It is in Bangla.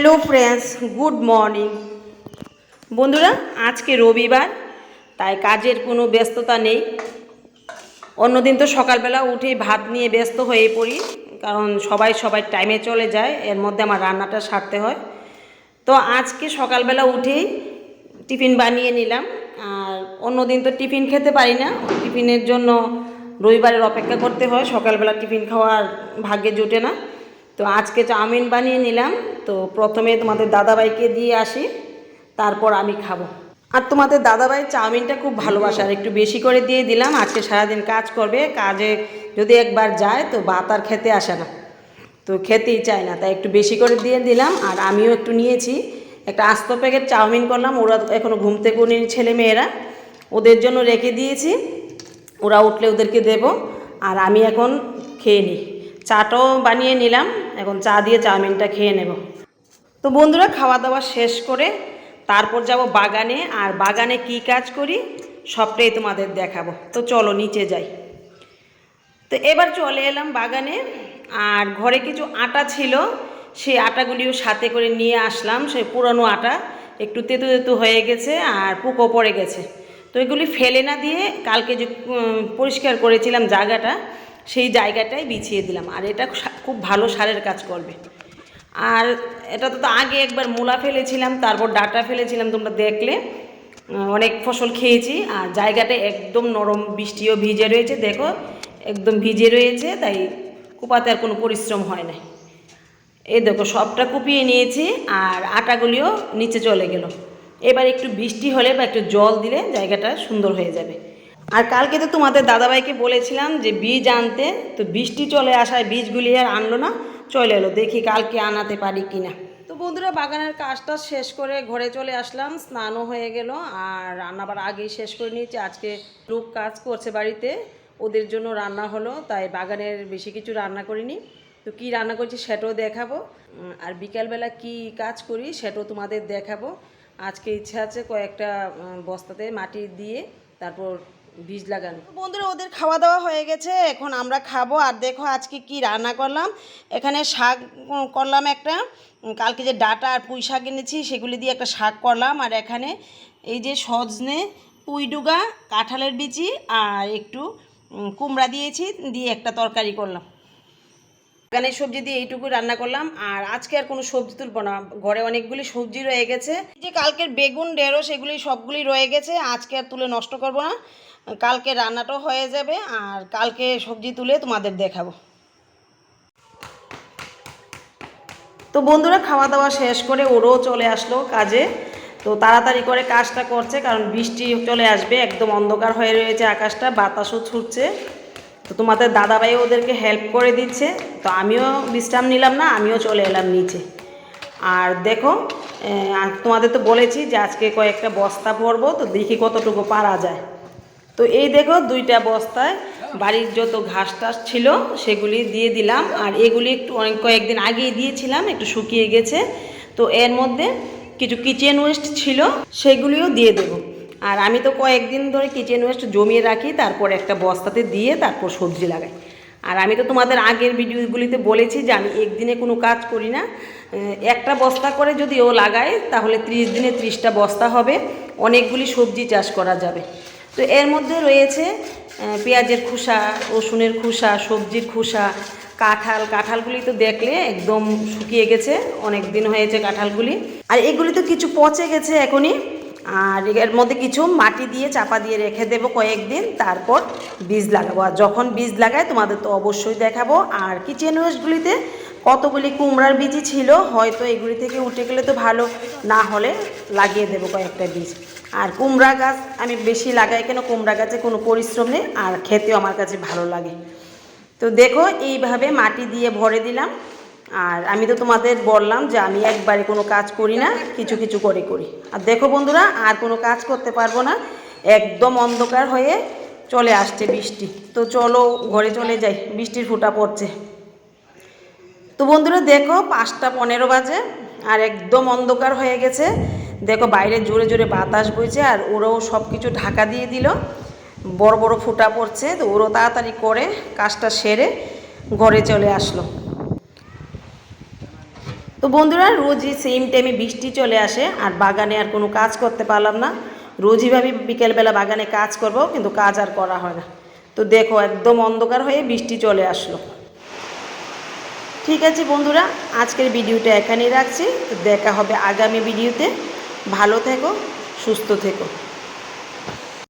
হ্যালো ফ্রেন্ডস গুড মর্নিং বন্ধুরা, আজকে রবিবার, তাই কাজের কোনো ব্যস্ততা নেই। অন্যদিন তো সকালবেলা উঠেই ভাত নিয়ে ব্যস্ত হয়ে পড়ি, কারণ সবাই সবাই টাইমে চলে যায়, এর মধ্যে আমার রান্নাটা সারতে হয়। তো আজকে সকালবেলা উঠেই টিফিন বানিয়ে নিলাম, আর অন্যদিন তো টিফিন খেতে পারি না। টিফিনের জন্য রবিবারের অপেক্ষা করতে হয়, সকালবেলা টিফিন খাওয়ার ভাগ্যে জোটে না। তো আজকে চাউমিন বানিয়ে নিলাম। তো প্রথমে তোমাদের দাদাভাইকে দিয়ে আসি, তারপর আমি খাব। আর তোমাদের দাদাভাই চাউমিনটা খুব ভালোবাসে, আর একটু বেশি করে দিয়ে দিলাম, আজকে সারাদিন কাজ করবে, কাজে যদি একবার যায় তো ভাত আর খেতে আসে না। তো খেতেই চায় না, তাই একটু বেশি করে দিয়ে দিলাম, আর আমিও একটু নিয়েছি। একটা আস্ত প্যাকেট চাউমিন করলাম, ওরা এখনও ঘুম থেকে ছেলে মেয়েরা ওদের জন্য রেখে দিয়েছি। ওরা উঠলে ওদেরকে দেব, আর আমি এখন খেয়ে নিই। চাটাও বানিয়ে নিলাম, এখন চা দিয়ে চাউমিনটা খেয়ে নেব। তো বন্ধুরা খাওয়া দাওয়া শেষ করে তারপর যাব বাগানে, আর বাগানে কি কাজ করি সবটাই তোমাদের দেখাবো। তো চলো, নিচে যাই। তো এবার চলে এলাম বাগানে, আর ঘরে কিছু আটা ছিল, সেই আটাগুলিও সাথে করে নিয়ে আসলাম। সেই পুরনো আটা একটু তেতু তেতু হয়ে গেছে আর পোকো পড়ে গেছে। তো এগুলি ফেলে না দিয়ে কালকে যে পরিষ্কার করেছিলাম জায়গাটা সেই জায়গাটাই বিছিয়ে দিলাম। আর এটা খুব ভালো সারের কাজ করবে। আর এটা তো আগে একবার মূলা ফেলেছিলাম, তারপর ডাটা ফেলেছিলাম, তোমরা দেখলে। অনেক ফসল খেয়েছি, আর জায়গাটা একদম নরম, বৃষ্টিও ভিজে রয়েছে, দেখো, একদম ভিজে রয়েছে, তাই কুপাতে আর কোনো পরিশ্রম হয় না এই দেখো, সবটা কুপিয়ে নিয়েছি, আর আটাগুলিও নিচে চলে গেল। এবার একটু বৃষ্টি হলে বা একটু জল দিলে জায়গাটা সুন্দর হয়ে যাবে। আর কালকে তো তোমাদের দাদাভাইকে বলেছিলাম যে বীজ আনতে, তো বৃষ্টি চলে আসায় বীজগুলি আর আনলো না, চলে এলো, দেখি কালকে আনাতে পারি কিনা। তো বন্ধুরা, বাগানের কাজটা শেষ করে ঘরে চলে আসলাম, স্নানও হয়ে গেল, আর রান্নাবার আগেই শেষ করে নিয়েছি, আজকে লোক কাজ করছে বাড়িতে, ওদের জন্য রান্না হলো, তাই বাগানের বেশি কিছু রান্না করিনি। তো কী রান্না করছি সেটাও দেখাবো আর বিকালবেলা কি কাজ করি সেটাও তোমাদের দেখাবো। আজকে ইচ্ছা আছে কয়েকটা বস্তাতে মাটি দিয়ে, তারপর বীজ লাগানো। বন্ধুরা, ওদের খাওয়া দাওয়া হয়ে গেছে। এখন আমরা খাব। আর দেখো আজকে কি রান্না করলাম। এখানে শাক করলাম একটা। কালকে যে ডাটা আর পুঁই শাক এনেছি, সেগুলি দিয়ে একটা শাক করলাম। আর এখানে এই যে সজনে পুঁইডুগা কাঁঠালের বিচি আর একটু কুমড়া দিয়েছি, দিয়ে একটা তরকারি করলাম। এখানে সবজি দিয়ে এইটুকু রান্না করলাম, আর আজকে আর কোনো সবজি তুলবো না। ঘরে অনেকগুলি সবজি রয়ে গেছে। যে কালকের বেগুন, ঢেঁড়স, এগুলি সবগুলি রয়ে গেছে, আজকে আর তুলে নষ্ট করব না। কালকে রান্নাটাও হয়ে যাবে, আর কালকে সবজি তুলে তোমাদের দেখাবো। তো বন্ধুরা খাওয়া দাওয়া শেষ করে ওরও চলে আসলো কাজে। তো তাড়াতাড়ি করে কাজটা করছে, কারণ বৃষ্টি চলে আসবে, একদম অন্ধকার হয়ে রয়েছে আকাশটা, বাতাসও ছুটছে। তো তোমাদের দাদাভাই ওদেরকে হেল্প করে দিচ্ছে। তো আমিও বিশ্রাম নিলাম না, আমিও চলে এলাম নিচে। আর দেখো তোমাদের তো বলেছি যে আজকে কয়েকটা বস্তা ভরবো, তো দেখি কতটুকু পারা যায়। তো এই দেখো, দুইটা বস্তায় বাড়ির যত ঘাস টাস ছিল, সেগুলি দিয়ে দিলাম। আর এগুলি একটু অনেক কয়েকদিন আগেই দিয়েছিলাম, একটু শুকিয়ে গেছে। তো এর মধ্যে কিছু কিচেন ওয়েস্ট ছিল, সেগুলিও দিয়ে দেবো। আর আমি তো কয়েকদিন ধরে কিচেন ওয়েস্ট জমিয়ে রাখি, তারপর একটা বস্তাতে দিয়ে তারপর সবজি লাগাই। আর আমি তো তোমাদের আগের ভিডিওগুলিতে বলেছি যে আমি একদিনে কোনো কাজ করি না। একটা বস্তা করে যদি ও লাগায়, তাহলে ত্রিশ দিনে ত্রিশটা বস্তা হবে, অনেকগুলি সবজি চাষ করা যাবে। তো এর মধ্যে রয়েছে পেঁয়াজের খোসা, রসুনের খোসা, সবজির খোসা, কাঁঠাল। কাঁঠালগুলি তো দেখলে একদম শুকিয়ে গেছে অনেক দিন হয়েছে কাঁঠালগুলি। আর এগুলি তো কিছু পচে গেছে এখনই। আর এর মধ্যে কিছু মাটি দিয়ে চাপা দিয়ে রেখে দেবো কয়েকদিন, তারপর বীজ লাগাবো। আর যখন বীজ লাগাই, তোমাদের তো অবশ্যই দেখাবো। আর কিচেন ওয়েস্টগুলিতে কতগুলি কুমড়ার বীজই ছিল, হয়তো এগুলি থেকে উঠে গেলে তো ভালো, না হলে লাগিয়ে দেবো কয়েকটা বীজ। আর কুমড়া গাছ আমি বেশি লাগাই কেন, কুমড়া গাছে কোনো পরিশ্রম নেই, আর খেতেও আমার কাছে ভালো লাগে। তো দেখো, এইভাবে মাটি দিয়ে ভরে দিলাম। আর আমি তো তোমাদের বললাম যে আমি একবারে কোনো কাজ করি না, কিছু কিছু করে করি। আর দেখো বন্ধুরা, আর কোনো কাজ করতে পারব না, একদম অন্ধকার হয়ে চলে আসছে বৃষ্টি। তো চলো ঘরে চলে যাই, বৃষ্টির ফুটা পড়ছে। তো বন্ধুরা, দেখো পাঁচটা পনেরো বাজে, আর একদম অন্ধকার হয়ে গেছে। দেখো বাইরে জোরে জোরে বাতাস বইছে, আর ওরাও সব কিছু ঢাকা দিয়ে দিল। বড় বড় ফুটা পড়ছে, তো ওরও তাড়াতাড়ি করে কাজটা সেরে ঘরে চলে আসলো। তো বন্ধুরা, রোজই সেম টাইমে বৃষ্টি চলে আসে, আর বাগানে আর কোনো কাজ করতে পারলাম না। রোজই ভাবি বিকেলবেলা বাগানে কাজ করব, কিন্তু কাজ আর করা হয় না। তো দেখো, একদম অন্ধকার হয়ে বৃষ্টি চলে আসলো। ঠিক আছে বন্ধুরা, আজকের ভিডিওটা এখানেই রাখছি। তো দেখা হবে আগামী ভিডিওতে। ভালো থেকো, সুস্থ থেকো।